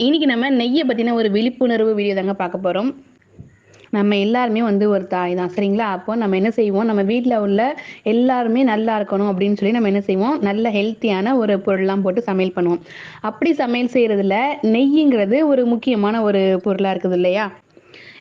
இன்னைக்கு நம்ம நெய்யை பற்றின ஒரு விழிப்புணர்வு வீடியோ தாங்க பார்க்க போகிறோம் நம்ம எல்லாருமே வந்து ஒரு தாய் தான் சரிங்களா? அப்போ நம்ம என்ன செய்வோம்? நம்ம வீட்டில் உள்ள எல்லாருமே நல்லா இருக்கணும் அப்படின்னு சொல்லி நம்ம என்ன செய்வோம்? நல்ல ஹெல்த்தியான ஒரு பொருள்லாம் போட்டு சமையல் பண்ணுவோம். அப்படி சமையல் செய்கிறதுல நெய்ங்கிறது ஒரு முக்கியமான ஒரு பொருளாக இருக்குது இல்லையா?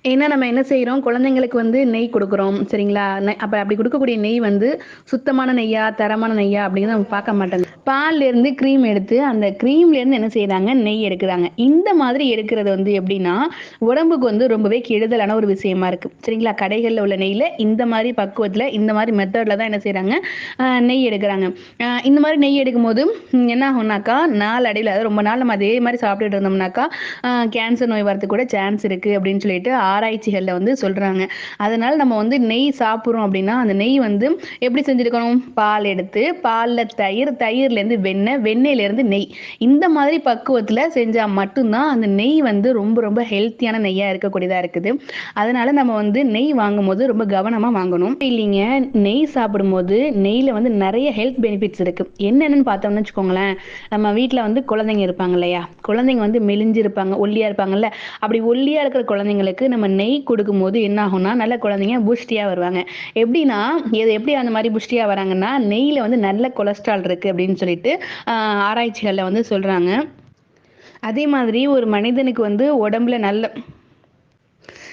ஏன்னா நம்ம என்ன செய்கிறோம் குழந்தைங்களுக்கு வந்து நெய் கொடுக்குறோம் சரிங்களா? நெ- அப்ப அப்படி கொடுக்கக்கூடிய நெய் வந்து சுத்தமான நெய்யா தரமான நெய்யா அப்படிங்கிறத நம்ம பார்க்க மாட்டோம். பால்ல இருந்து க்ரீம் எடுத்து அந்த க்ரீம்ல இருந்து என்ன செய்கிறாங்க நெய் எடுக்கிறாங்க. இந்த மாதிரி எடுக்கிறது வந்து எப்படின்னா உடம்புக்கு வந்து ரொம்பவே கெடுதலான ஒரு விஷயமா இருக்கு. சரிங்களா? கடைகளில் உள்ள நெய்யில் இந்த மாதிரி பக்குவத்தில் இந்த மாதிரி மெத்தடில் தான் என்ன செய்கிறாங்க நெய் எடுக்கிறாங்க. இந்த மாதிரி நெய் எடுக்கும் போது என்ன ஆகும்னாக்கா நாளடைவில் அதாவது ரொம்ப நாள் நம்ம அதே மாதிரி சாப்பிட்டுட்டு இருந்தோம்னாக்கா கேன்சர் நோய் வரது கூட சான்ஸ் இருக்குது அப்படின்னு சொல்லிட்டு ஆராய்ச்சிகளில் வந்து சொல்கிறாங்க அதனால் நம்ம வந்து நெய் சாப்பிட்றோம் அப்படின்னா அந்த நெய் வந்து எப்படி செஞ்சுருக்கணும்? பால் எடுத்து பாலில் தயிர் தயிர்லேருந்து வெண்ணெய் வெண்ணெயிலேருந்து நெய். இந்த மாதிரி பக்குவத்தில் செஞ்சால் மட்டும்தான் அந்த நெய் வந்து ரொம்ப ரொம்ப ஹெல்த்தியான நெய்யாக இருக்கக்கூடியதாக இருக்குது. அதனால நம்ம வந்து நெய் வாங்கும்போது ரொம்ப கவனமாக வாங்கணும். இல்லைங்க நெய் சாப்பிடும்போது நெய்யில் வந்து நிறைய ஹெல்த் பெனிஃபிட்ஸ் இருக்குது என்னென்னு பார்த்தோம்னு வச்சுக்கோங்களேன் நம்ம வீட்டில் வந்து குழந்தைங்க இருப்பாங்க இல்லையா? குழந்தைங்க வந்து மெலிஞ்சிருப்பாங்க ஒல்லியாக இருப்பாங்கல்ல? அப்படி ஒல்லியாக இருக்கிற குழந்தைங்களுக்கு நம்ம நெய் கொடுக்கும்போது என்ன ஆகும்னா நல்ல குழந்தைங்க புஷ்டியாக வருவாங்க. எப்படின்னா இது எப்படி அந்த மாதிரி புஷ்டியாக வராங்கன்னா நெய்யில் வந்து நல்ல கொலஸ்ட்ரால் இருக்குது அப்படின்னு சொல்லிட்டு ஆராய்ச்சிகளில் வந்து சொல்கிறாங்க அதே மாதிரி ஒரு மனிதனுக்கு வந்து உடம்புல நல்ல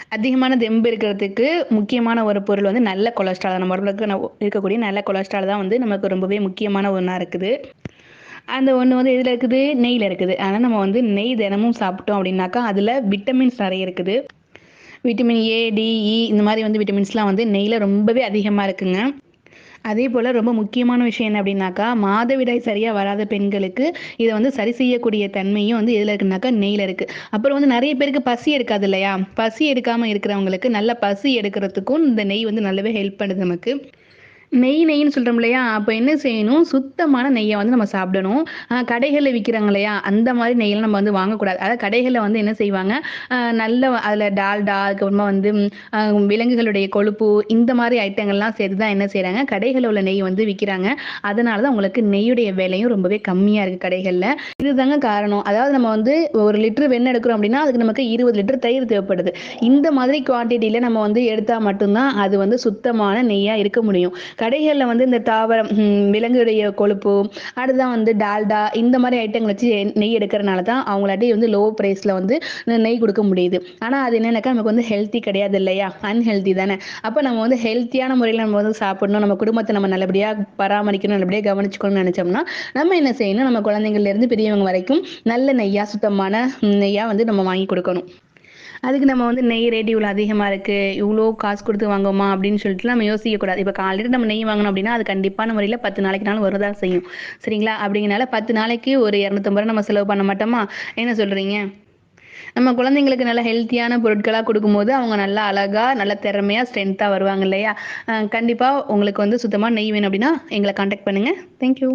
அதிகமான தெம்பு இருக்கிறதுக்கு முக்கியமான ஒரு பொருள் வந்து நல்ல கொலஸ்ட்ரால். நம்ம உடம்புக்கு ந- இருக்கக்கூடிய நல்ல கொலஸ்ட்ரால் தான் வந்து நமக்கு ரொம்பவே முக்கியமான ஒன்றா இருக்குது. அந்த ஒன்று வந்து எதில் இருக்குது? நெய்யில் இருக்குது. அதனால் நம்ம வந்து நெய் தினமும் சாப்பிட்டோம் அப்படின்னாக்கா அதில் விட்டமின்ஸ் நிறைய இருக்குது. விட்டமின் ஏ டி இ இந்த மாதிரி வந்து விட்டமின்ஸ்லாம் வந்து நெய்யில் ரொம்பவே அதிகமாக இருக்குங்க. அதே போல் ரொம்ப முக்கியமான விஷயம் என்ன அப்படின்னாக்கா மாதவிடாய் சரியாக வராத பெண்களுக்கு இதை வந்து சரி செய்யக்கூடிய தன்மையும் வந்து எதில் இருக்குனாக்கா நெய்யில் இருக்குது அப்புறம் வந்து நிறைய பேருக்கு பசி எடுக்காது இல்லையா? பசி எடுக்காமல் இருக்கிறவங்களுக்கு நல்ல பசி எடுக்கிறதுக்கும் இந்த நெய் வந்து நல்லாவே ஹெல்ப் பண்ணுது நமக்கு. நெய் நெய்ன்னு சொல்கிறோம் இல்லையா? அப்போ என்ன செய்யணும்? சுத்தமான நெய்யை வந்து நம்ம சாப்பிடணும். கடைகளில் விற்கிறாங்க இல்லையா? அந்த மாதிரி நெய்யெல்லாம் நம்ம வந்து வாங்கக்கூடாது. அதாவது கடைகளில் வந்து என்ன செய்வாங்க? நல்ல அதில் டால்டா அதுக்கப்புறமா வந்து விலங்குகளுடைய கொழுப்பு இந்த மாதிரி ஐட்டங்கள்லாம் சேர்த்து தான் என்ன செய்கிறாங்க கடைகளில் உள்ள நெய் வந்து விற்கிறாங்க அதனால தான் உங்களுக்கு நெய்யுடைய விலையும் ரொம்பவே கம்மியாக இருக்குது கடைகளில். இதுதாங்க காரணம். அதாவது நம்ம வந்து ஒரு லிட்டர் வெண்ணெய் எடுக்கிறோம் அப்படின்னா அதுக்கு நமக்கு இருபது லிட்டர் தயிர் தேவைப்படுது. இந்த மாதிரி குவான்டிட்டியில் நம்ம வந்து எடுத்தால் மட்டும்தான் அது வந்து சுத்தமான நெய்யாக இருக்க முடியும். கடைகளில் வந்து இந்த தாவரம் விலங்குடைய கொழுப்பு அடுத்ததான் வந்து டால்டா இந்த மாதிரி ஐட்டங்கள் வச்சு நெய் எடுக்கிறனால தான் அவங்களாட்டி வந்து லோ ப்ரைஸில் வந்து நெய் கொடுக்க முடியுது. ஆனால் அது என்னென்னாக்கா நமக்கு வந்து ஹெல்த்தி கிடையாது இல்லையா? அன்ஹெல்த்தி தானே. அப்போ நம்ம வந்து ஹெல்த்தியான முறையில் நம்ம வந்து சாப்பிடணும். நம்ம குடும்பத்தை நம்ம நல்லபடியாக பராமரிக்கணும் நல்லபடியாக கவனிச்சுக்கணும்னு நினச்சோம்னா நம்ம என்ன செய்யணும்? நம்ம குழந்தைங்கள்லேருந்து பெரியவங்க வரைக்கும் நல்ல நெய்யாக சுத்தமான நெய்யாக வந்து நம்ம வாங்கி கொடுக்கணும். அதுக்கு நம்ம வந்து நெய் ரேட் இவ்வளோ அதிகமாக இருக்குது இவ்வளோ காசு கொடுத்து வாங்குவோமா அப்படின்னு சொல்லிட்டு நம்ம யோசிக்கக்கூடாது இப்போ காலையில் நம்ம நெய் வாங்கணும் அப்படின்னா அது கண்டிப்பான முறையில் பத்து நாளைக்குனாலும் வரதான் செய்யும். சரிங்களா? அப்படிங்கனால பத்து நாளைக்கு ஒரு இரநூத்தம்பது ரூபா நம்ம செலவு பண்ண மாட்டோமா? என்ன சொல்கிறீங்க நம்ம குழந்தைங்களுக்கு நல்ல ஹெல்த்தியான பொருட்களாக கொடுக்கும்போது அவங்க நல்லா அழகாக நல்ல திறமையாக ஸ்ட்ரென்த்தாக வருவாங்க இல்லையா? கண்டிப்பாக உங்களுக்கு வந்து சுத்தமாக நெய் வேணும் அப்படின்னா எங்களை காண்டாக்ட் பண்ணுங்கள் தேங்க்யூ